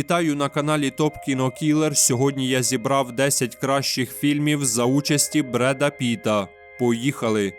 Вітаю на каналі Топ Кіно Кілер. Сьогодні я зібрав 10 кращих фільмів за участі Бреда Піта. Поїхали!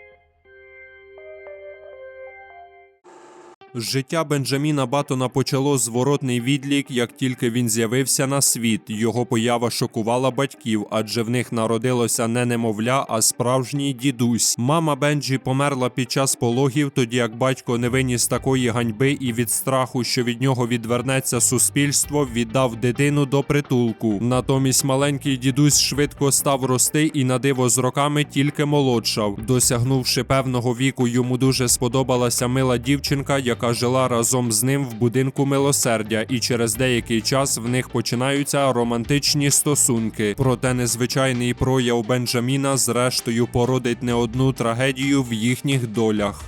Життя Бенджаміна Батона почало зворотний відлік, як тільки він з'явився на світ. Його поява шокувала батьків, адже в них народилося не немовля, а справжній дідусь. Мама Бенджі померла під час пологів, тоді як батько не виніс такої ганьби і від страху, що від нього відвернеться суспільство, віддав дитину до притулку. Натомість маленький дідусь швидко став рости і на диво з роками тільки молодшав. Досягнувши певного віку, йому дуже сподобалася мила дівчинка, яка жила разом з ним в будинку милосердя, і через деякий час в них починаються романтичні стосунки. Проте незвичайний прояв Бенджаміна зрештою породить не одну трагедію в їхніх долях.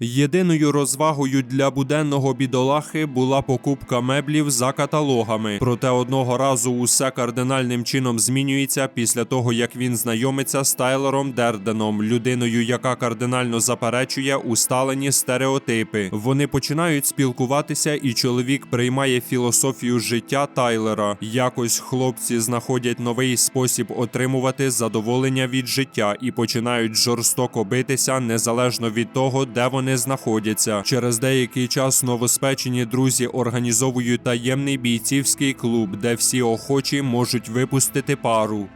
Єдиною розвагою для буденного бідолахи була покупка меблів за каталогами. Проте одного разу усе кардинальним чином змінюється після того, як він знайомиться з Тайлером Дерденом, людиною, яка кардинально заперечує усталені стереотипи. Вони починають спілкуватися, і чоловік приймає філософію життя Тайлера. Якось хлопці знаходять новий спосіб отримувати задоволення від життя і починають жорстоко битися незалежно від того, де вони знаходяться. Через деякий час новоспечені друзі організовують таємний бійцівський клуб, де всі охочі можуть випустити пару.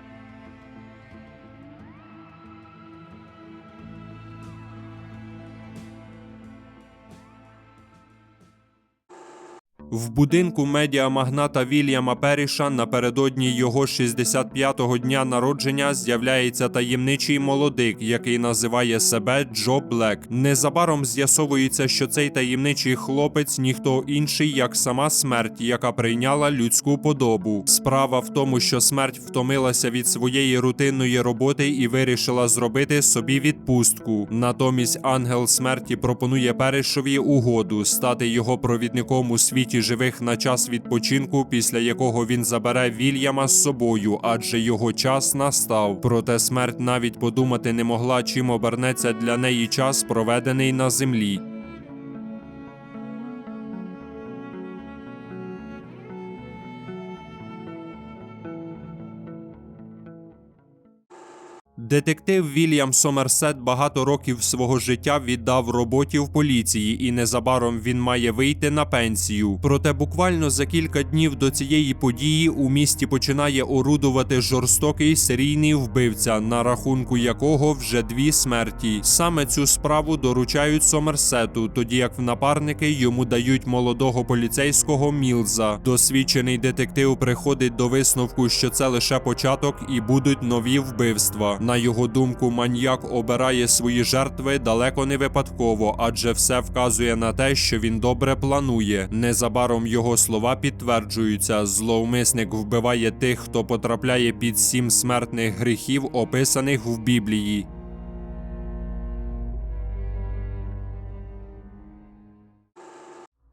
В будинку медіамагната Вільяма Періша напередодні його 65-го дня народження з'являється таємничий молодик, який називає себе Джо Блек. Незабаром з'ясовується, що цей таємничий хлопець ніхто інший, як сама смерть, яка прийняла людську подобу. Справа в тому, що смерть втомилася від своєї рутинної роботи і вирішила зробити собі відпустку. Натомість ангел смерті пропонує Перішові угоду стати його провідником у світі живих на час відпочинку, після якого він забере Вільяма з собою, адже його час настав. Проте смерть навіть подумати не могла, чим обернеться для неї час, проведений на землі. Детектив Вільям Сомерсет багато років свого життя віддав роботі в поліції, і незабаром він має вийти на пенсію. Проте буквально за кілька днів до цієї події у місті починає орудувати жорстокий серійний вбивця, на рахунку якого вже дві смерті. Саме цю справу доручають Сомерсету, тоді як в напарники йому дають молодого поліцейського Мілза. Досвідчений детектив приходить до висновку, що це лише початок і будуть нові вбивства. На його думку, маньяк обирає свої жертви далеко не випадково, адже все вказує на те, що він добре планує. Незабаром його слова підтверджуються. Зловмисник вбиває тих, хто потрапляє під сім смертних гріхів, описаних в Біблії.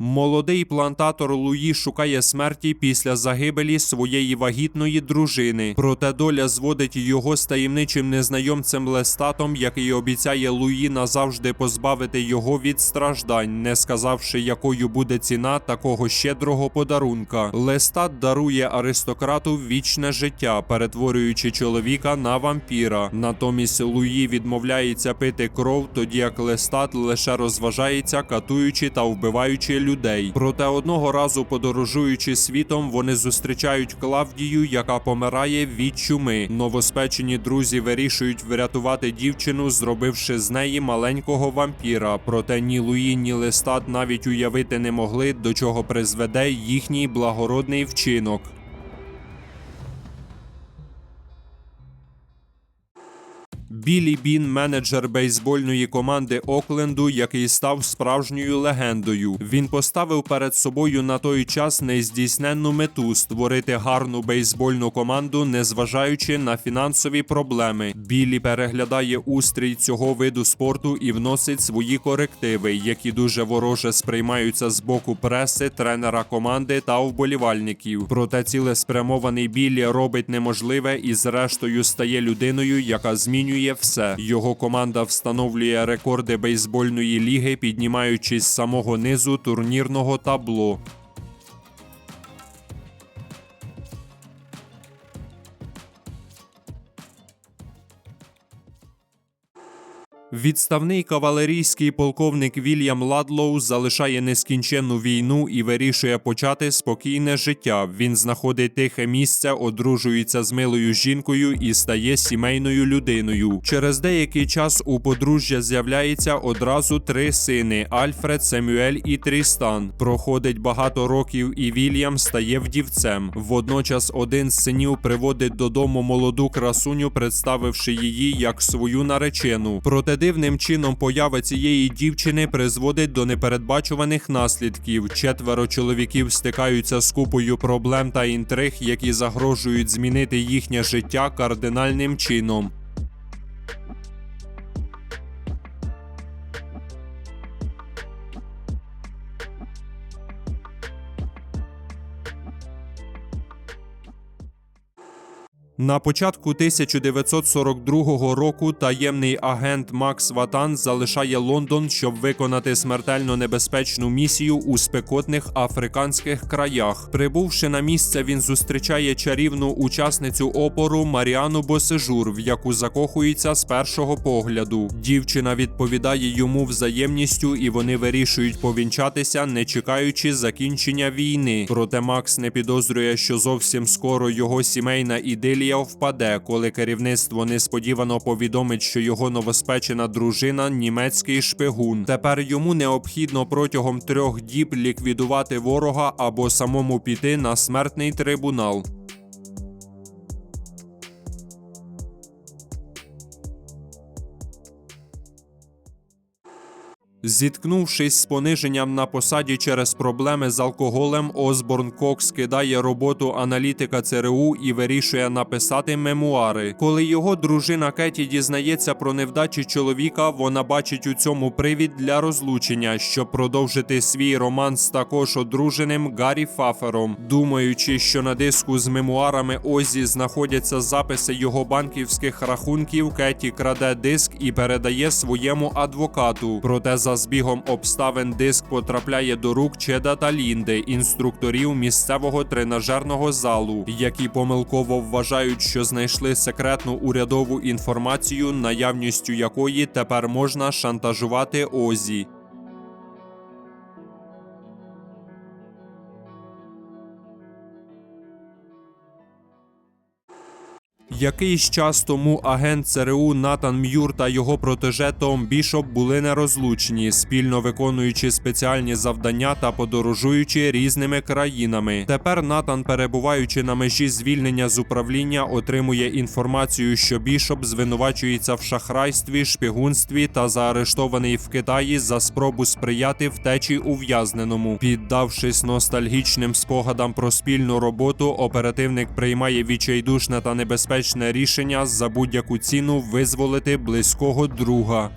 Молодий плантатор Луї шукає смерті після загибелі своєї вагітної дружини. Проте доля зводить його з таємничим незнайомцем Лестатом, який обіцяє Луї назавжди позбавити його від страждань, не сказавши, якою буде ціна такого щедрого подарунка. Лестат дарує аристократу вічне життя, перетворюючи чоловіка на вампіра. Натомість Луї відмовляється пити кров, тоді як Лестат лише розважається, катуючи та вбиваючи людей. Проте одного разу, подорожуючи світом, вони зустрічають Клавдію, яка помирає від чуми. Новоспечені друзі вирішують врятувати дівчину, зробивши з неї маленького вампіра. Проте ні Луї, ні Листат навіть уявити не могли, до чого призведе їхній благородний вчинок. Білі Бін, менеджер бейсбольної команди Окленду, який став справжньою легендою. Він поставив перед собою на той час нездійсненну мету створити гарну бейсбольну команду, незважаючи на фінансові проблеми. Білі переглядає устрій цього виду спорту і вносить свої корективи, які дуже вороже сприймаються з боку преси, тренера команди та вболівальників. Проте цілеспрямований Білі робить неможливе і, зрештою, стає людиною, яка змінює все. Його команда встановлює рекорди бейсбольної ліги, піднімаючись з самого низу турнірного табло. Відставний кавалерійський полковник Вільям Ладлоу залишає нескінченну війну і вирішує почати спокійне життя. Він знаходить тихе місце, одружується з милою жінкою і стає сімейною людиною. Через деякий час у подружжя з'являється одразу три сини: Альфред, Семюель і Трістан. Проходить багато років, і Вільям стає вдівцем. Водночас один з синів приводить додому молоду красуню, представивши її як свою наречену. Проте дивним чином поява цієї дівчини призводить до непередбачуваних наслідків. Четверо чоловіків стикаються з купою проблем та інтриг, які загрожують змінити їхнє життя кардинальним чином. На початку 1942 року таємний агент Макс Ватан залишає Лондон, щоб виконати смертельно небезпечну місію у спекотних африканських краях. Прибувши на місце, він зустрічає чарівну учасницю опору Маріану Босежур, в яку закохується з першого погляду. Дівчина відповідає йому взаємністю, і вони вирішують повінчатися, не чекаючи закінчення війни. Проте Макс не підозрює, що зовсім скоро його сімейна ідилія впаде, коли керівництво несподівано повідомить, що його новоспечена дружина німецький шпигун. Тепер йому необхідно протягом трьох діб ліквідувати ворога або самому піти на смертний трибунал. Зіткнувшись з пониженням на посаді через проблеми з алкоголем, Осборн Кокс кидає роботу аналітика ЦРУ і вирішує написати мемуари. Коли його дружина Кеті дізнається про невдачі чоловіка, вона бачить у цьому привід для розлучення, щоб продовжити свій роман з також одруженим Гаррі Фафером. Думаючи, що на диску з мемуарами Озі знаходяться записи його банківських рахунків, Кеті краде диск і передає своєму адвокату. Проте за збігом обставин диск потрапляє до рук Чеда та Лінди, інструкторів місцевого тренажерного залу, які помилково вважають, що знайшли секретну урядову інформацію, наявністю якої тепер можна шантажувати Озі. Якийсь час тому агент ЦРУ Натан М'юр та його протеже Том Бішоп були нерозлучні, спільно виконуючи спеціальні завдання та подорожуючи різними країнами. Тепер Натан, перебуваючи на межі звільнення з управління, отримує інформацію, що Бішоп звинувачується в шахрайстві, шпигунстві та заарештований в Китаї за спробу сприяти втечі ув'язненому. Піддавшись ностальгічним спогадам про спільну роботу, оперативник приймає відчайдушне та небезпечне рішення за будь-яку ціну визволити близького друга.